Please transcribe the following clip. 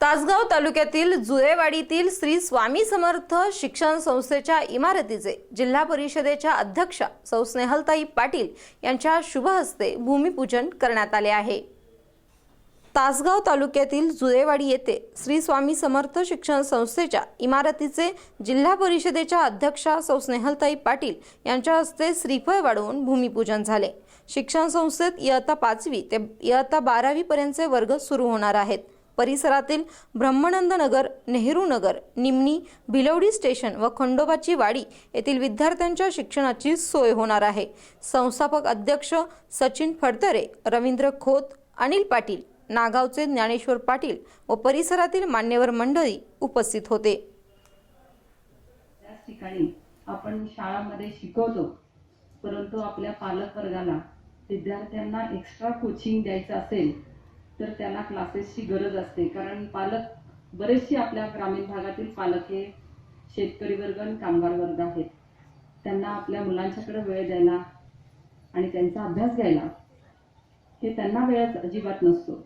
तासगाव तालुक्यातील जुळेवाडीतील श्री स्वामी समर्थ शिक्षण संस्थेच्या इमारतीचे जिल्हा परिषदेच्या अध्यक्षा सौ स्नेहलताई पाटील यांच्या शुभ हस्ते भूमिपूजन करण्यात आले आहे. तासगाव तालुक्यातील जुळेवाडी येथे श्री स्वामी समर्थ शिक्षण संस्थेच्या इमारतीचे जिल्हा परिषदेच्या अध्यक्षा सौ स्नेहलताई पाटील यांच्या हस्ते श्रीफळ वाढवून भूमिपूजन झाले. शिक्षण संस्थेत इयत्ता पाचवी ते इयत्ता बारावीपर्यंतचे वर्ग सुरू होणार आहेत. परिसरातील ब्रह्मानंद नगर नेहरू नगर निमणी भिलवडी स्टेशन व खंडोबाची वाडी येथील विद्यार्थ्यांच्या शिक्षणाची सोय होणार आहे. संस्थापक अध्यक्ष सचिन फडतरे रवींद्र खोत अनिल पाटील नागावचे ज्ञानेश्वर पाटील व परिसरातील मान्यवर मंडळी उपस्थित होते. ठिकाणी आपण शाळामध्ये शिकवतो परंतु आपल्या पालक वर्गाला विद्यार्थ्यांना एक्स्ट्रा कोचिंग द्यायचं असेल तर त्यांना क्लासेसची गरज असते. कारण पालक बरेचसे आपल्या ग्रामीण भागातील पालक हे शेतकरी वर्ग आणि कामगार वर्ग आहेत. त्यांना आपल्या मुलांच्याकडे वेळ द्यायला आणि त्यांचा अभ्यास घ्यायला हे त्यांना वेळच अजिबात नसतो.